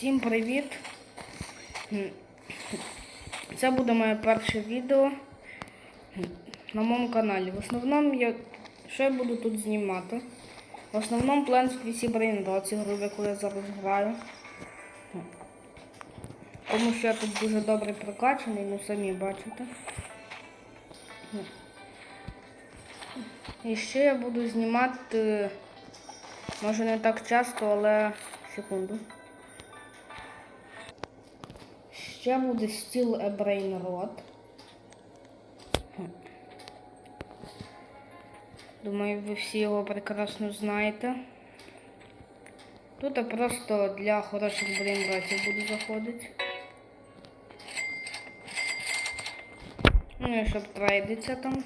Всім привіт! Це буде моє перше відео на моєму каналі. В основному я я буду тут знімати? В основному Plants VC Brain Rot, гру, в яку я зараз граю. Тому що я тут дуже добре прокачаний, ну самі бачите. І ще я буду знімати, може не так часто, але секунду. Ще буде стіл A Brain Rot. Думаю, ви всі його прекрасно знаєте. Тут я просто для хороших брейнротів буду заходити. Ну і щоб трейдиться там.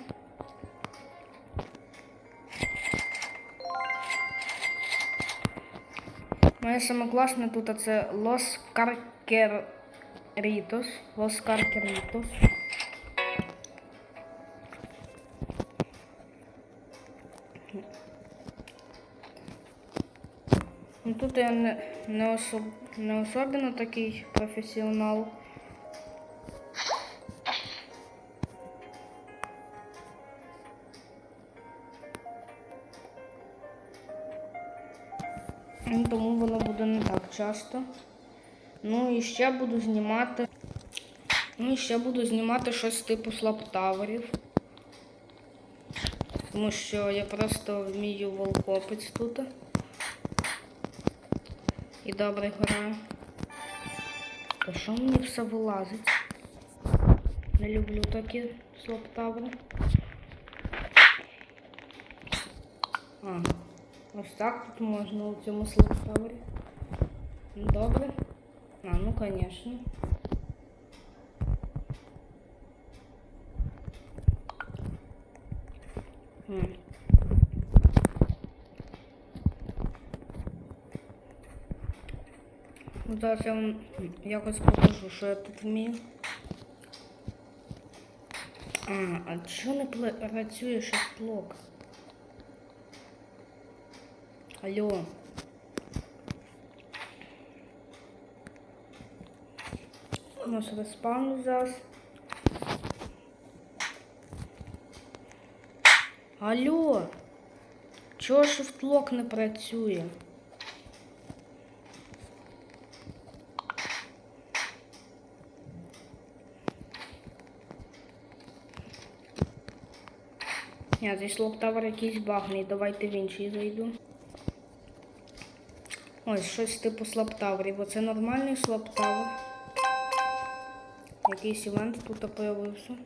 Моє саме класне тут це Los Carqueritos. Los Carqueritos. Ну, Тут я не, не, особ, не особливо такий професіонал. Ну, Тому воно буде не так часто. Ну і ще буду знімати. Ну і ще буду знімати щось типу слаптаверів. Тому що я просто вмію волкопець тут. І добре граю. То що мені все вилазить? Не люблю такі слаптаври. А, ось так тут можна у цьому слаптаврі. Добре. А, ну конечно. Хм. Ну, зараз я вам якось покажу, що я тут вмію. А, а чого не працює шеф-блок? Алло. Може респавну зараз. Алло. Чого шифтлок не працює? Ні, цей слоптавер якийсь багний. Давайте в інший зайду. Ось щось типу слаптаврів. Оце нормальний слаптавер. Якийсь івент тут появився.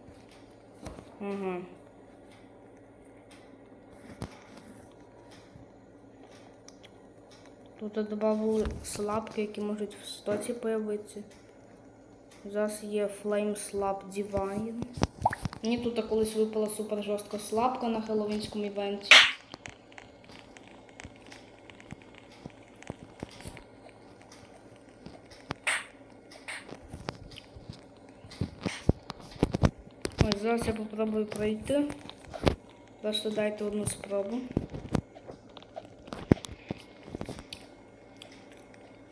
Ага. Тут додали слабки, які можуть в стоці появитися. Зараз є Flame Slab Divine. Мені тут колись випала супер жорстка слабка на хеллоуінському івенті. Зараз я попробую пройти. Просто дайте одну спробу.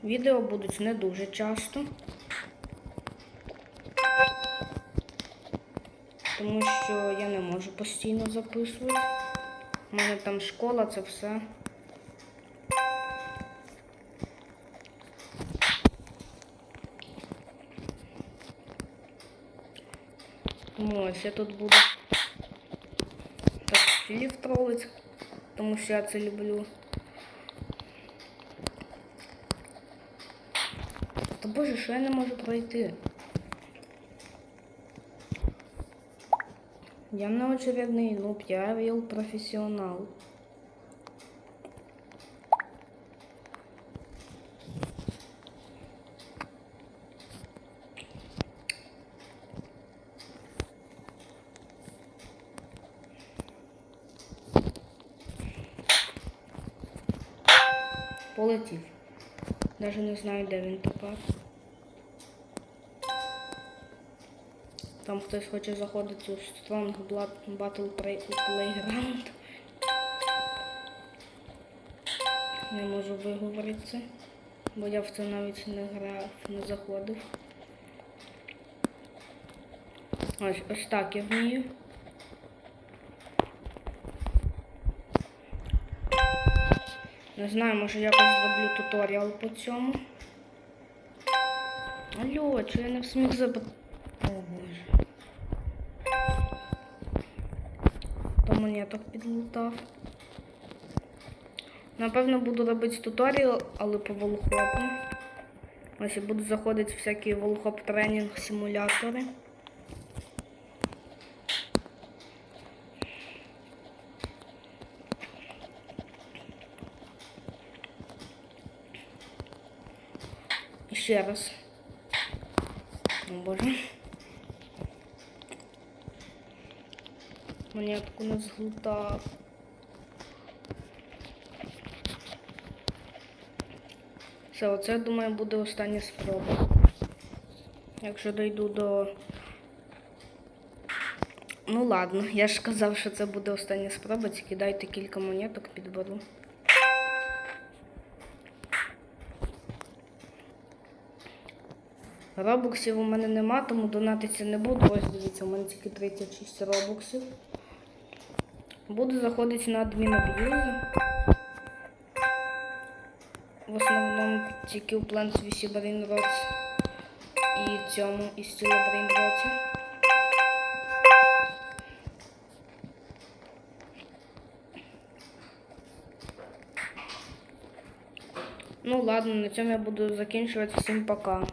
Відео будуть не дуже часто. Тому що я не можу постійно записувати. У мене там школа, це все. Тому ось я тут буду так філів тролить, тому що я це люблю. Та боже, що я не можу пройти? Я неочевидний нуб, я реал професіонал. Полетів. Даже не знаю, де він тепер. Там хтось хоче заходити у Strong Battle Playground. Не можу виговоритися. бо я в це навіть не грав, не заходив. Ось, ось так я вмію. Не знаю, може якось зроблю туторіал по цьому. Алло, чи я не всміх запитати? О боже. То монеток підлутав. Напевно, буду робити туторіал, але по волхопу. Ось я буду заходити в всякі волхоп тренінг симулятори. Ще раз. О боже. Монетку не зглутав. Все, оце, думаю, буде остання спроба. Якщо дойду до. Ну ладно, я ж казав, що це буде остання спроба, тільки дайте кілька монеток підберу. Робоксів у мене нема, тому донатитися не буду. Ось дивіться, у мене тільки 36 робоксів. Буду заходити на адмінаб'юзи. В основному тільки у Plants vs Brain Rots і цьому і Steel Brain Rots. Ну ладно, на цьому я буду закінчувати. Всім пока.